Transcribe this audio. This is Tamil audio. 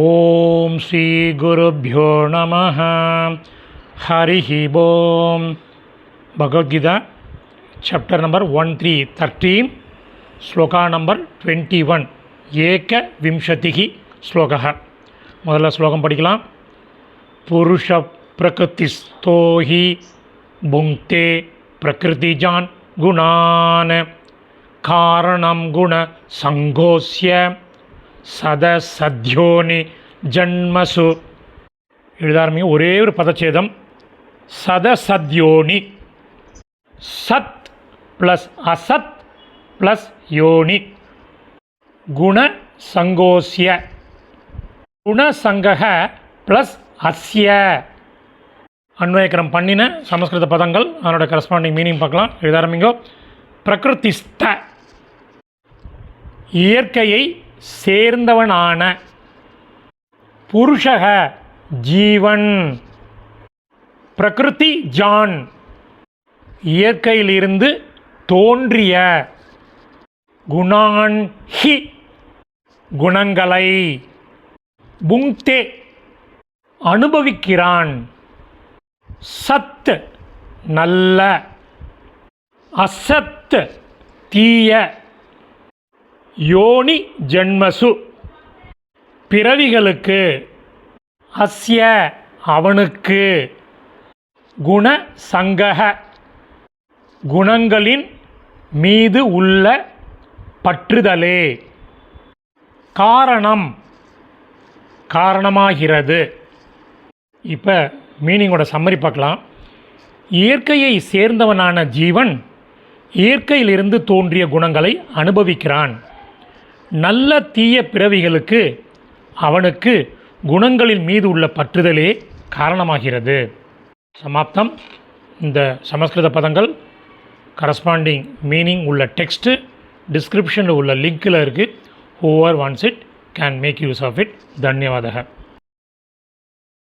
ஓம் ஸ்ரீ குருப்பியோ நம ஹரிஹி ஓம் Bhagavad Gita chapter number one three thirteen shloka number twenty one ஏக விம்சதிகி ஸ்லோகः முதல்ல ஸ்லோகம் படிக்கலாம். புருஷ பிரகிருதிஸ்தோஹி புங்கே பிரகிருதிஜான் குணான் காரணம் குண சங்கோஸ்ய சதசத்யோனி ஜன்மசு. எழுதாரமே ஒரே ஒரு பதச்சேதம். சதசத்யோனி. சத் ப்ளஸ் அசத் ப்ளஸ் யோனி. குண சங்கோசிய குணசங்கக ப்ளஸ் அஸ்ய. அன்வயக்கரம் பண்ணின சமஸ்கிருத பதங்கள் அதனோட கரஸ்பாண்டிங் மீனிங் பார்க்கலாம். எழுதாரமிங்கோ பிரகிருதிஸ்த இயற்கையை சேர்ந்தவனான புருஷக ஜீவன். பிரகிருதி ஜான். இயற்கையிலிருந்து தோன்றிய குணான் ஹி. குணங்களை புங்தே அனுபவிக்கிறான். சத் நல்ல அசத் தீய யோனி ஜென்மசு. பிறவிகளுக்கு அஸ்ய அவனுக்கு. குண சங்கக. குணங்களின் மீது உள்ள பற்றுதலே. காரணம். காரணமாகிறது. இப்போ மீனிங்கோட சம்மரி பார்க்கலாம். இயற்கையை சேர்ந்தவனான ஜீவன் இயற்கையிலிருந்து தோன்றிய குணங்களை அனுபவிக்கிறான். நல்ல தீய பிறவிகளுக்கு அவனுக்கு குணங்களின் மீது உள்ள பற்றுதலே காரணமாகிறது. சமாப்தம். இந்த சமஸ்கிருத பதங்கள் கரஸ்பாண்டிங் மீனிங் உள்ள டெக்ஸ்ட்டு டிஸ்கிரிப்ஷனில் உள்ள லிங்க்கில் இருக்குது whoever wants it can make use of it தன்யவாதக.